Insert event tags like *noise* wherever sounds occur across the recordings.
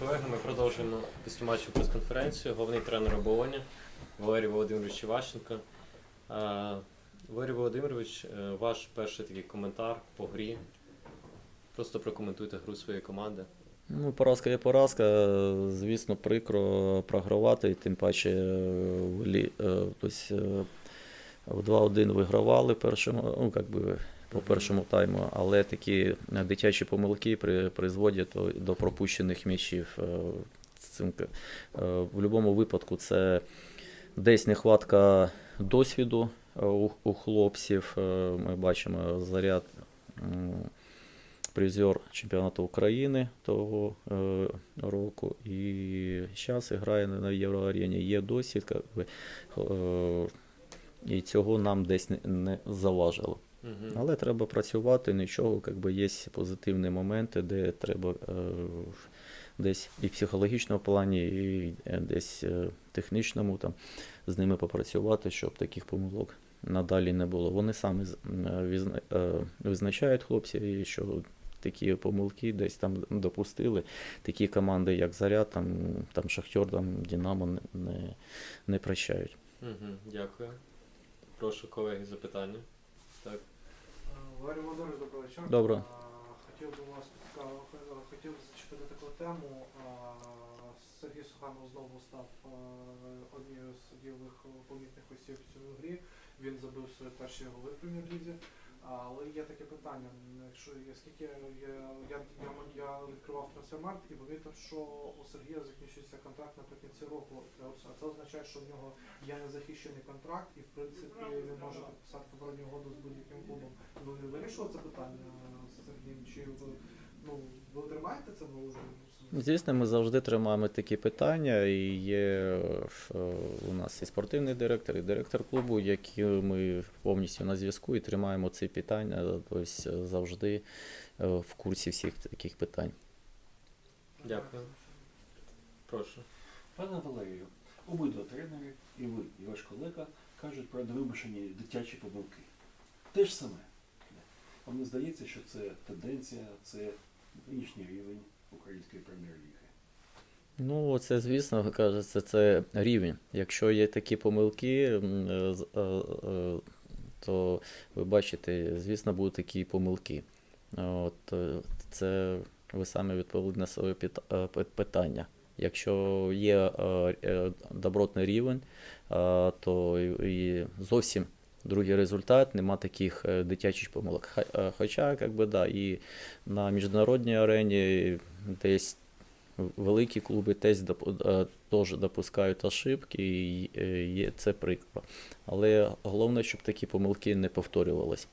колеги, ми продовжуємо після матчу прес-конференцію. Головний тренер оболоні Валерій Володимирович Іващенко. Валерій Володимирович, е, ваш перший такий коментар по грі. Просто прокоментуйте гру своєї команди. Ну, поразка є поразка. Звісно, прикро програвати, тим паче е, в лі- е, в 2-1 вигравали першому, ну, як би, по першому тайму, але такі дитячі помилки при, призводять до, пропущених м'ячів. Е, цим, е, В будь-якому випадку це десь нехватка досвіду е, у, хлопців. Е, Ми бачимо заряд. призер чемпіонату України того е, року. І зараз грає на Євроарені. Є досвід, е, і цього нам десь не заважило. Угу. Але треба працювати, нічого, как би, є позитивні моменти, де треба е, десь і в психологічному плані, і е, десь е, технічному там, з ними попрацювати, щоб таких помилок надалі не було. Вони самі е, е, визначають хлопці, що такі помилки десь там допустили. Такі команди, як Заря, там, там Шахтер, там Динамо не, не, не прощають. Угу. Дякую. Прошу колеги запитання. Валерій Володимирович, вечора. Добро. Хотів би вас хотів би зачепити таку тему. Сергій Суханов знову став однією з ділових помітних осіб в цьому грі. Він забив свої перші голи в прем'єр-лізі. Але є таке питання. Якщо скільки я, я, я, я відкривав трансфермаркт і помітив, що у Сергія закінчується контракт наприкінці року. А це означає, що в нього є незахищений контракт, і в принципі він може підписати попередню угоду з будь-яким клубом. Ви вирішили це питання з Сергієм? Чи ви, ну, ви тримаєте це вже? Звісно, ми завжди тримаємо такі питання, і є е, у нас і спортивний директор, і директор клубу, які ми повністю на зв'язку і тримаємо ці питання, тобто завжди е, в курсі всіх таких питань. Дякую. Прошу. Пане Валерію, обидва тренери, і ви, і ваш колега, кажуть про невимушені дитячі помилки. Те ж саме. Вам не здається, що це тенденція, це нинішній рівень української прем'єр-ліги. Ну, це, звісно, кажеться, це рівень. Якщо є такі помилки, е, е, е, то ви бачите, звісно, будуть такі помилки. От, це ви самі відповіли на своє питання. Якщо є добротний рівень, то і зовсім другий результат, нема таких е, дитячих помилок. Е, Хоча, як би, да, і на міжнародній арені десь великі клуби теж, е, теж допускають ошибки, і є, це прикро. Але головне, щоб такі помилки не повторювалися.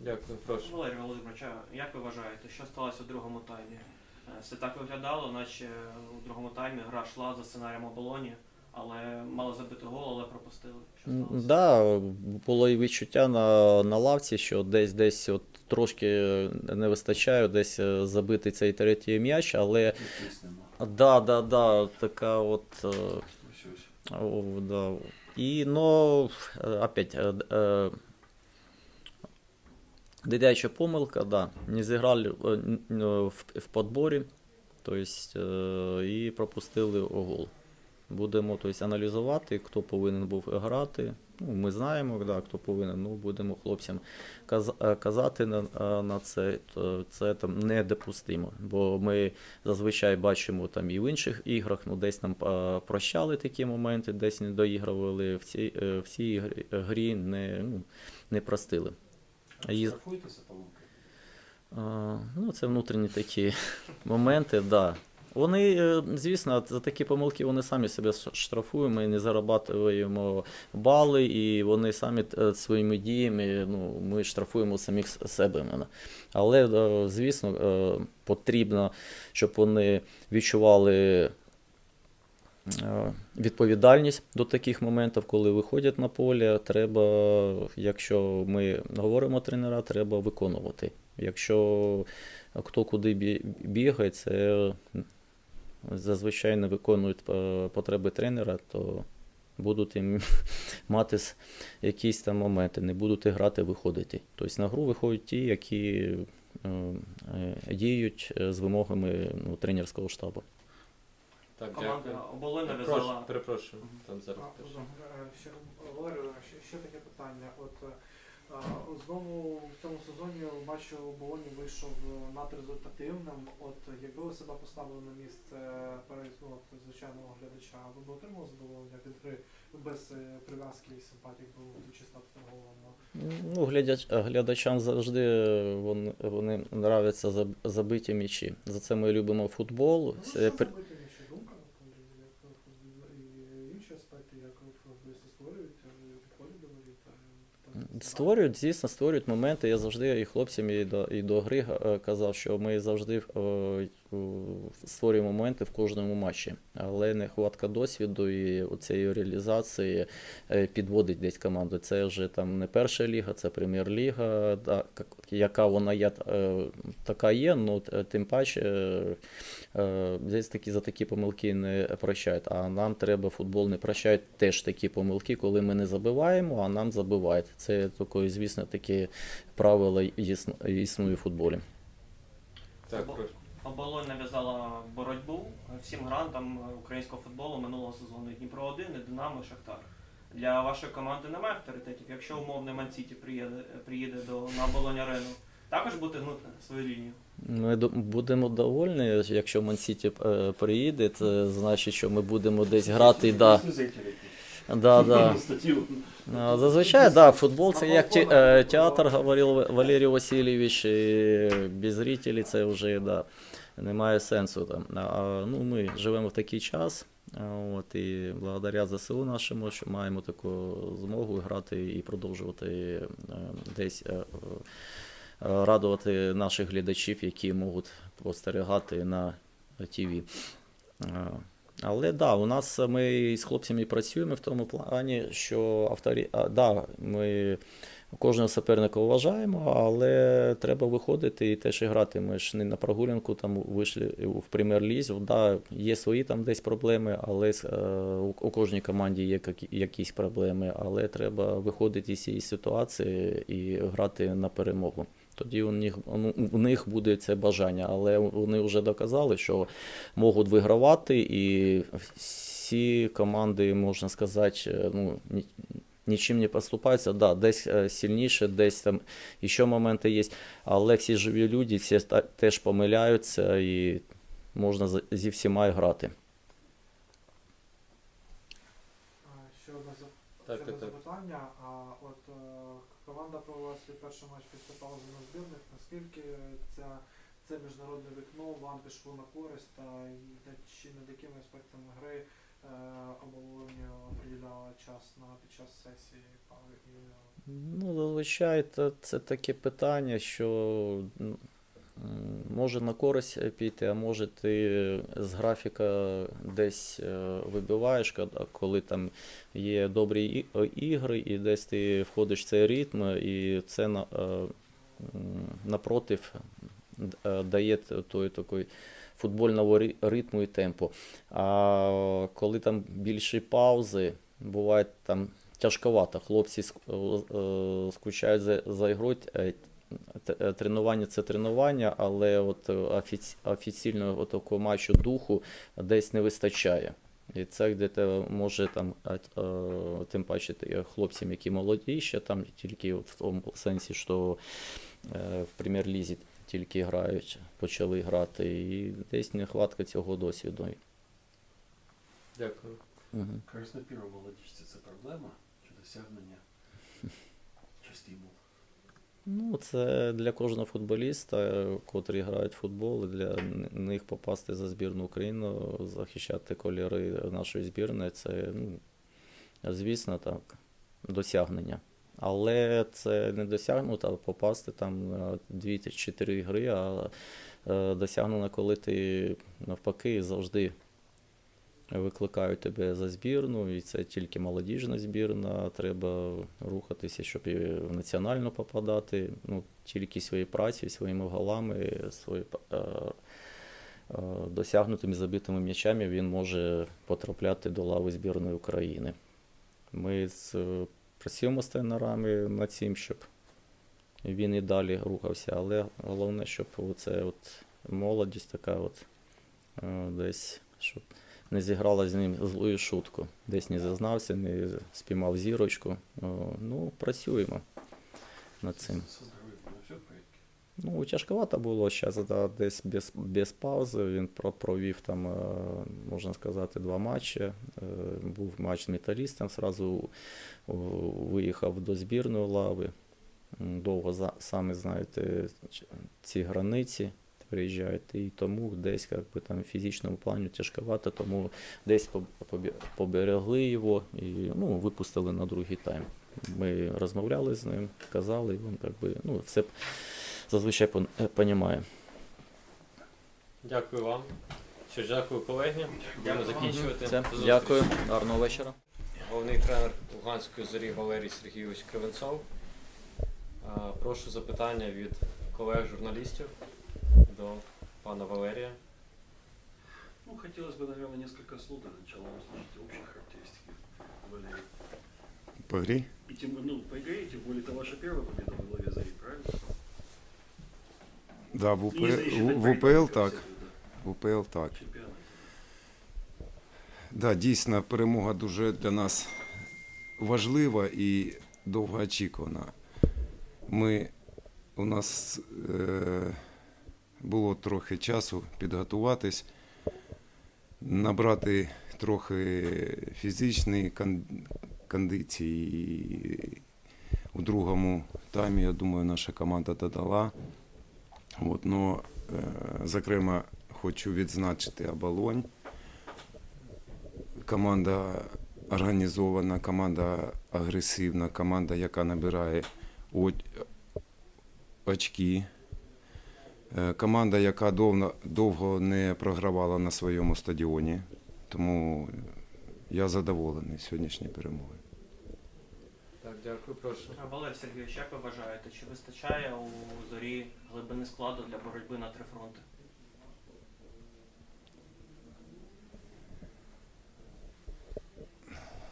Дякую, прошу. Валерій Володимирович, як ви вважаєте, що сталося у другому таймі? Все так виглядало, наче у другому таймі гра йшла за сценарієм оболоні, але мали забити гол, але пропустили. Що М, сталося? Да, було і відчуття на, на лавці, що десь десь от трошки не вистачає, десь е, забити цей третій м'яч, але Якісь нема. да, да, да, така от. е, Ось ось. О, да. И, но, э, опять, э, д- э, дитяча помилка, да, не зіграли э, н- н- в, в подборі, то есть, э, і пропустили гол. Будемо то аналізувати, хто повинен був грати. Ну, ми знаємо, да, хто повинен, ну, будемо хлопцям е, казати на, е, на це. То це там недопустимо. Бо ми зазвичай бачимо там і в інших іграх, ну десь нам е, прощали такі моменти, десь не доігрували, в цій, в цій грі, не, ну, не простили. І- Штрафуєтеся помилки? Ну, це внутрішні такі *laughs* моменти, да. Вони, е, звісно, за такі помилки вони самі себе штрафують, ми не зарабатуємо бали, і вони самі е, своїми діями ну, ми штрафуємо самих себе. Але, е, звісно, потрібно, щоб вони відчували відповідальність до таких моментів, коли виходять на поле. Треба, якщо ми говоримо тренера, треба виконувати. Якщо хто куди бі- бігає, це зазвичай не виконують е, потреби тренера, то будуть їм *laughs* мати якісь там моменти, не будуть грати, виходити. Тобто на гру виходять ті, які е, е, діють з вимогами ну, тренерського штабу. Так, Команда дякую. оболонь Перепрошую. Там зараз А, е, Ще, Валерію, ще, ще таке питання. От знову в цьому сезоні матч у Болоні вийшов е, надрезультативним. От якби ви себе поставили на місце перед, ну, от, звичайного глядача, ви б отримали задоволення від гри без е, прив'язки і симпатії, ви чисто обслуговували? Ну, глядач, глядачам завжди е, вони, вони нравляться забиті м'ячі. За це ми любимо футбол. Ну, Це що пр- забити ще думка на полі, як е, і інші аспекти, як футболісти створюють, е, підходять до воріт. е, там, Створюють, звісно, створюють моменти. Я завжди і хлопцям і до, і до гри е, казав, що ми завжди е, створюємо моменти в кожному матчі. Але нехватка досвіду і цієї реалізації е, підводить десь команду. Це вже там не перша ліга, це прем'єр-ліга, яка вона є, е, така є, ну тим паче е, е, десь такі за такі помилки не прощають. А нам треба футбол не прощають теж такі помилки, коли ми не забиваємо, а нам забивають. Це таке, звісно, такі правила існу- існує в футболі. Так. Оболонь нав'язала боротьбу всім грантам українського футболу минулого сезону. Дніпро 1 і Динамо, і Шахтар. Для вашої команди немає авторитетів. Якщо умовний Ман-Сіті приїде, приїде до на оболонь арену, також буде гнути свою лінію. Ми до- будемо довольні, якщо Мансіті е, приїде, це значить, що ми будемо десь грати. Да. Да, да. Зазвичай, да, футбол це як те- е, театр, говорив Валерій Васильович, і без зрителей це вже да, немає сенсу. Там. А, ну, ми живемо в такий час, а, от, і благодаря ЗСУ нашому, що маємо таку змогу грати і продовжувати е, десь е, е, радувати наших глядачів, які можуть спостерігати на ТВ. Але да, у нас ми з хлопцями працюємо в тому плані, що авторі... а, да, ми кожного суперника вважаємо, але треба виходити і теж і грати. Ми ж не на прогулянку там вийшли в прем'єр-лізі. Да, є свої там десь проблеми, але е, у, кожній команді є які- якісь проблеми. Але треба виходити з цієї ситуації і грати на перемогу. Тоді у них, ну, у них буде це бажання, але вони вже доказали, що можуть вигравати, і всі команди, можна сказати, е, ну, нічим не поступаються. Да, десь е, сильніше, десь там ще моменти є, але всі живі люди, всі теж помиляються і можна зі всіма грати. Ще одне, Так, так, запитання. А от е, команда провела свій перший матч після паузи на збірних. Наскільки ця, це міжнародне вікно вам пішло на користь та чи над якими аспектами гри е, оболонь приділяла час на під час сесії Ну, зазвичай це, таке питання, що може на користь піти, а може ти з графіка десь е, вибиваєш, коли- там є добрі е, ігри, і десь ти входиш в цей ритм, і це напротив е, дає той такий футбольного ритму і темпу. А коли там більші паузи, буває там тяжковато. Хлопці е, скучають за, за ігрою. Е, е, Тренування це тренування, але от е, офіційного такого матчу духу десь не вистачає. І це де те може там, тим паче е, хлопцям, які молоді, ще там тільки в тому сенсі, що е, в прем'єр-лізі тільки грають, почали грати, і десь нехватка цього досвіду. Дякую. Угу. Краснопір у молодіжці це проблема чи досягнення? Чи стимул? Ну, це для кожного футболіста, котрі грають в футбол, для них попасти за збірну України, захищати кольори нашої збірної, це, ну, звісно, так, досягнення. Але це не досягнуто, попасти там на 2-4 гри, а е, досягнено, коли ти навпаки завжди викликають тебе за збірну, і це тільки молодіжна збірна. Треба рухатися, щоб і в національну попадати. Ну, тільки своєю працею, своїми голами, свої, е, е, досягнутими забитими м'ячами він може потрапляти до лави збірної України. Ми з, працюємо з тренерами над цим, щоб він і далі рухався. Але головне, щоб оце от молодість така от е, десь, щоб не зіграла з ним злою шутку. Десь не зазнався, не спіймав зірочку. Ну, працюємо над цим. Ну, тяжковато було зараз, да, десь без, без паузи. Він провів там, е, можна сказати, два матчі. Е, Був матч з металістом, зразу виїхав до збірної лави. Довго самі знаєте ці границі приїжджають, і тому десь як би, там, в фізичному плані тяжковато, тому десь поберегли його і ну, випустили на другий тайм. Ми розмовляли з ним, казали, і він як би, ну, все зазвичай пон- е. Дякую вам. Що ж, дякую, колеги. Будемо закінчувати. Зустрічі. дякую, гарного вечора. Головний тренер Луганської зорі Валерій Сергійович Кривенцов. Прошу запитання від колег-журналістів до пана Валерія. Ну, хотелось бы, наверное, несколько слов для начала услышать общие характеристики Валерия. По грі? И тем, ну, по игре, и тем более, это ваша первая победа во главе Зари, правильно? Да, в, Ну, УП... если не считать в проигранных УПЛ так. концертов, В УПЛ так. да, чемпионате. Да, дійсно, перемога дуже для нас важлива і довгоочікувана. Ми, у нас е, було трохи часу підготуватись, набрати трохи фізичної кондиції. У другому таймі, я думаю, наша команда додала. От, но, е, зокрема, хочу відзначити оболонь команда організована, команда агресивна, команда, яка набирає очки. Е, Команда, яка довго, довго не програвала на своєму стадіоні. Тому я задоволений сьогоднішньою перемогою. Так, дякую, прошу. Валерій Сергійович, як ви вважаєте, чи вистачає у зорі глибини складу для боротьби на три фронти?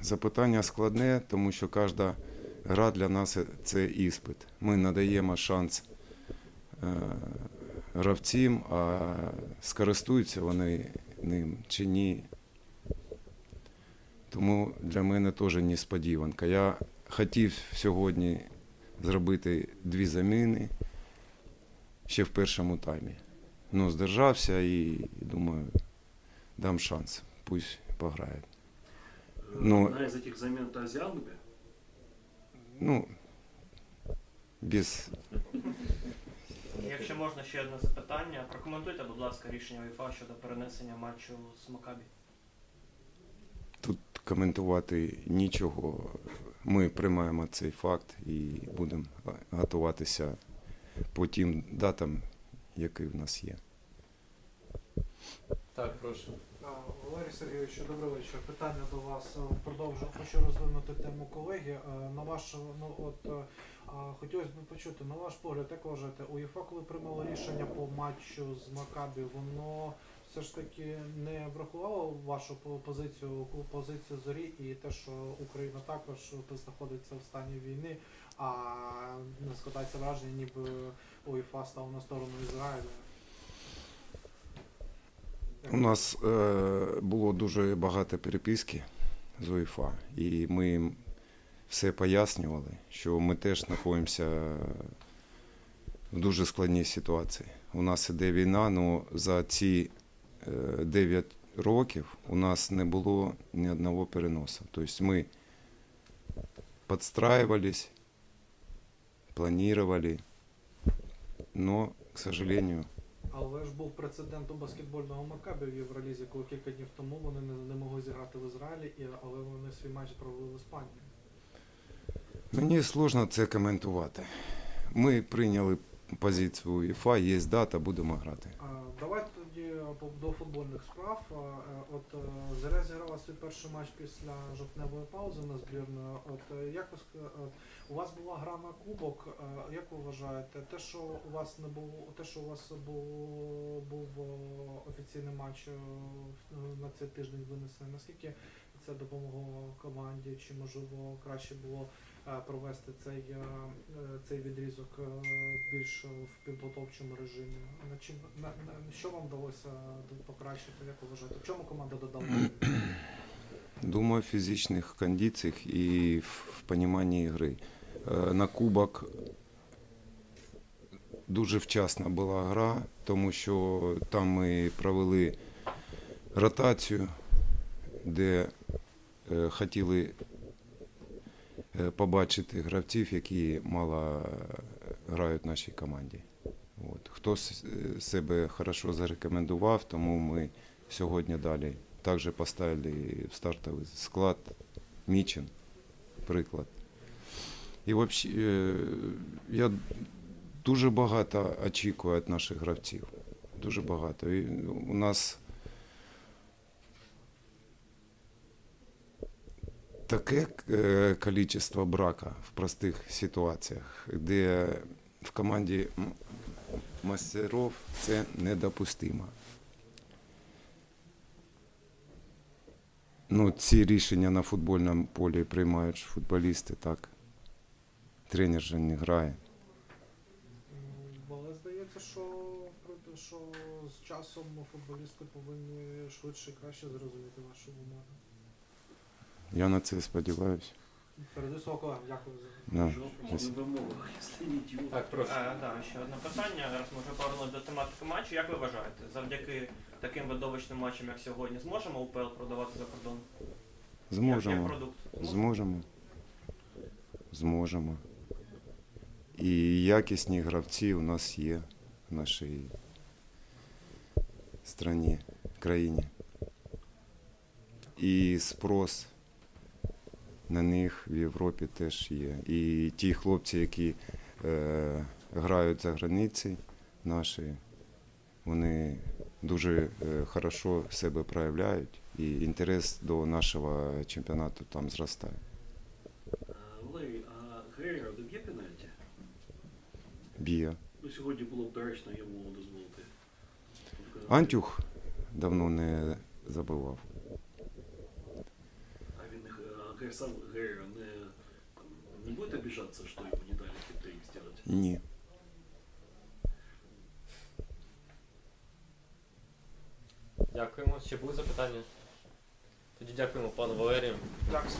Запитання складне, тому що кожна гра для нас це іспит. Ми надаємо шанс е, а скористуються вони ним чи ні. Тому для мене теж несподіванка. Я хотів сьогодні зробити дві заміни ще в першому таймі. Ну, здержався і думаю, дам шанс. Пусть пограють. Ну- Одна из этих замен это Азиангбе. Ну, без Якщо можна ще одне запитання, прокоментуйте, будь ласка, рішення УЄФА щодо перенесення матчу з Макабі. тут коментувати нічого. Ми приймаємо цей факт і будемо готуватися по тим датам, які в нас є. Так, прошу. Валерій Сергійович, добрий вечір. Питання до вас. Е, Продовжу. Хочу розвинути тему колеги. Е, На ваш, ну от е, хотілося б почути, на ваш погляд, вважаєте, УЄФА, коли приймало рішення по матчу з Макабі, воно все ж таки не врахувало вашу позицію, позицію зорі і те, що Україна також знаходиться в стані війни, а не складається враження, ніби УЄФА став на сторону Ізраїля. У нас е, було дуже багато переписки з УЄФА, і ми все пояснювали, що ми теж знаходимося в дуже складній ситуації. У нас іде війна, але за ці е, 9 років у нас не було ні одного переносу. Тобто ми підстраювались, планували, але, к сожалению, Але ж був прецедент у баскетбольного Макабі в Євролізі, коли кілька днів тому вони не, не могли зіграти в Ізраїлі, але вони свій матч провели в Іспанії. Мені складно це коментувати. Ми прийняли позицію УЄФА, є дата, будемо грати. Давайте тоді до футбольних справ. Е, От е, Заря зіграла свій перший матч після жовтневої паузи на збірною. От е, як ви у вас була гра на кубок? Як ви вважаєте, те, що у вас не було, те, що у вас був, був офіційний матч на цей тиждень винесений, наскільки це допомогло команді? Чи можливо краще було е, провести цей, е, е, цей відрізок більш в підготовчому режимі. На чим на, на що вам вдалося покращити, як вважаєте? В чому команда додала? Думаю, в фізичних кондиціях і в, поніманні гри. На кубок дуже вчасна була гра, тому що там ми провели ротацію, де е, хотіли е, побачити гравців, які мало грають в нашій команді. От. Хто е, себе хорошо зарекомендував, тому ми сьогодні далі також поставили в стартовий склад Мічин, приклад. І взагалі, е, я дуже багато очікую від наших гравців. Дуже багато. І у нас таке е, кількість брака в простих ситуаціях, де в команді мастеров це недопустимо. Ну, ці рішення на футбольному полі приймають футболісти, так. Тренер же не грає. Але здається, що, що з часом футболісти повинні швидше і краще зрозуміти вашу вимогу. Я на це сподіваюся. Передаю слово дякую за не. Так, прошу. Е, да, ще одне питання. Раз ми вже повернулися до тематики матчу. Як ви вважаєте, завдяки таким видовищним матчам, як сьогодні, зможемо УПЛ продавати за кордон? Як, як Зможемо. продукт? Зможемо. Зможемо. І якісні гравці у нас є в нашій страні, країні. І спрос на них в Європі теж є. І ті хлопці, які е, грають за границі наші, вони дуже е, хорошо себе проявляють, і інтерес до нашого чемпіонату там зростає. Валерій, а Герера доб'є пенальті? Б'є. Ну, сьогодні було б доречно йому дозволити. Антюх давно не забивав. Він не- не, не будет обижаться, что ему не дали хитрик сделать? Ні. Дякуємо. Ще були запитання? Тоді дякуємо пану Валерію. Дякую.